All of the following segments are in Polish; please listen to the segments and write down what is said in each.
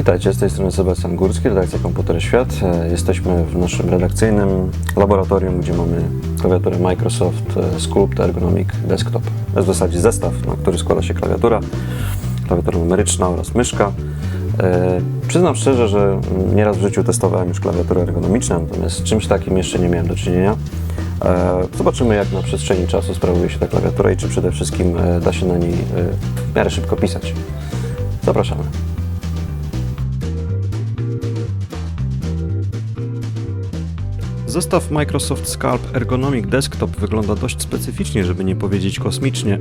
Witajcie, z tej strony Sebastian Górski, redakcja Komputer Świat. E, Jesteśmy w naszym redakcyjnym laboratorium, gdzie mamy klawiaturę Microsoft e, Sculpt Ergonomic Desktop. To jest w zasadzie zestaw, na który składa się klawiatura, klawiatura numeryczna oraz myszka. E, Przyznam szczerze, że nieraz w życiu testowałem już klawiatury ergonomiczne, natomiast z czymś takim jeszcze nie miałem do czynienia. Zobaczymy, jak na przestrzeni czasu sprawuje się ta klawiatura i czy przede wszystkim da się na niej w miarę szybko pisać. Zapraszamy. Zestaw Microsoft Sculpt Ergonomic Desktop wygląda dość specyficznie, żeby nie powiedzieć kosmicznie.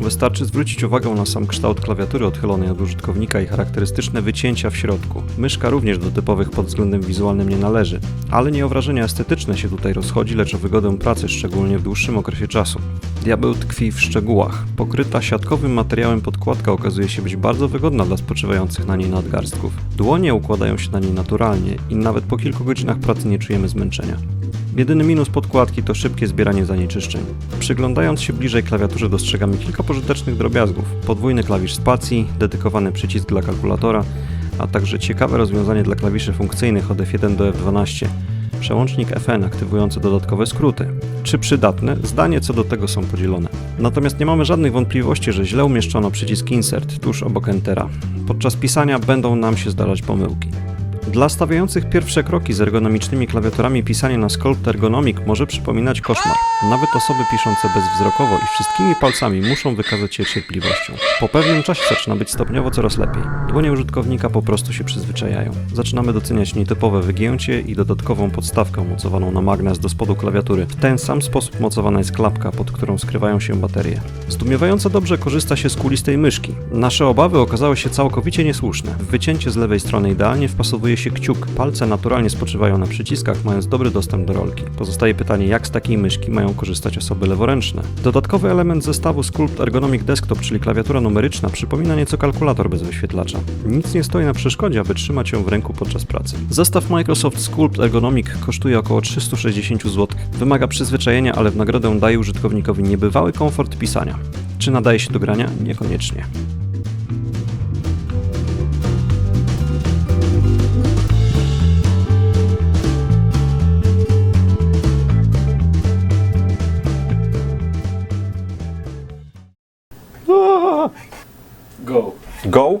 Wystarczy zwrócić uwagę na sam kształt klawiatury odchylonej od użytkownika i charakterystyczne wycięcia w środku. Myszka również do typowych pod względem wizualnym nie należy, ale nie o wrażenia estetyczne się tutaj rozchodzi, lecz o wygodę pracy, szczególnie w dłuższym okresie czasu. Diabeł tkwi w szczegółach. Pokryta siatkowym materiałem podkładka okazuje się być bardzo wygodna dla spoczywających na niej nadgarstków. Dłonie układają się na niej naturalnie i nawet po kilku godzinach pracy nie czujemy zmęczenia. Jedyny minus podkładki to szybkie zbieranie zanieczyszczeń. Przyglądając się bliżej klawiaturze dostrzegamy kilka pożytecznych drobiazgów. Podwójny klawisz spacji, dedykowany przycisk dla kalkulatora, a także ciekawe rozwiązanie dla klawiszy funkcyjnych od F1 do F12. Przełącznik FN aktywujący dodatkowe skróty. Czy przydatne? Zdanie co do tego są podzielone. Natomiast nie mamy żadnych wątpliwości, że źle umieszczono przycisk Insert tuż obok Entera. Podczas pisania będą nam się zdarzać pomyłki. Dla stawiających pierwsze kroki z ergonomicznymi klawiaturami pisanie na Sculpt Ergonomic może przypominać koszmar. Nawet osoby piszące bezwzrokowo i wszystkimi palcami muszą wykazać się cierpliwością. Po pewnym czasie zaczyna być stopniowo coraz lepiej. Dłonie użytkownika po prostu się przyzwyczajają. Zaczynamy doceniać nietypowe wygięcie i dodatkową podstawkę mocowaną na magnes do spodu klawiatury. W ten sam sposób mocowana jest klapka, pod którą skrywają się baterie. Zdumiewająco dobrze korzysta się z kulistej myszki. Nasze obawy okazały się całkowicie niesłuszne. W wycięcie z lewej strony idealnie wpasowuje się kciuk. Palce naturalnie spoczywają na przyciskach, mając dobry dostęp do rolki. Pozostaje pytanie, jak z takiej myszki mają korzystać osoby leworęczne. Dodatkowy element zestawu Sculpt Ergonomic Desktop, czyli klawiatura numeryczna, przypomina nieco kalkulator bez wyświetlacza. Nic nie stoi na przeszkodzie, aby trzymać ją w ręku podczas pracy. Zestaw Microsoft Sculpt Ergonomic kosztuje około 360 zł. Wymaga przyzwyczajenia, ale w nagrodę daje użytkownikowi niebywały komfort pisania. Czy nadaje się do grania? Niekoniecznie. Go. Go?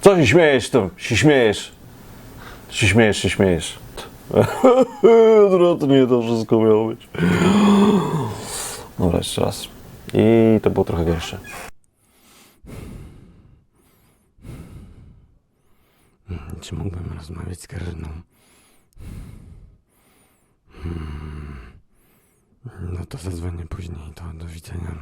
Co się śmiejesz tu? Się śmiejesz. Się śmiejesz, się śmiejesz. Odwrotnie to wszystko miało być. Dobra, jeszcze raz. I to było trochę gorsze. Czy mógłbym rozmawiać z Karyną? Hmm. No to zadzwonię później. To do widzenia.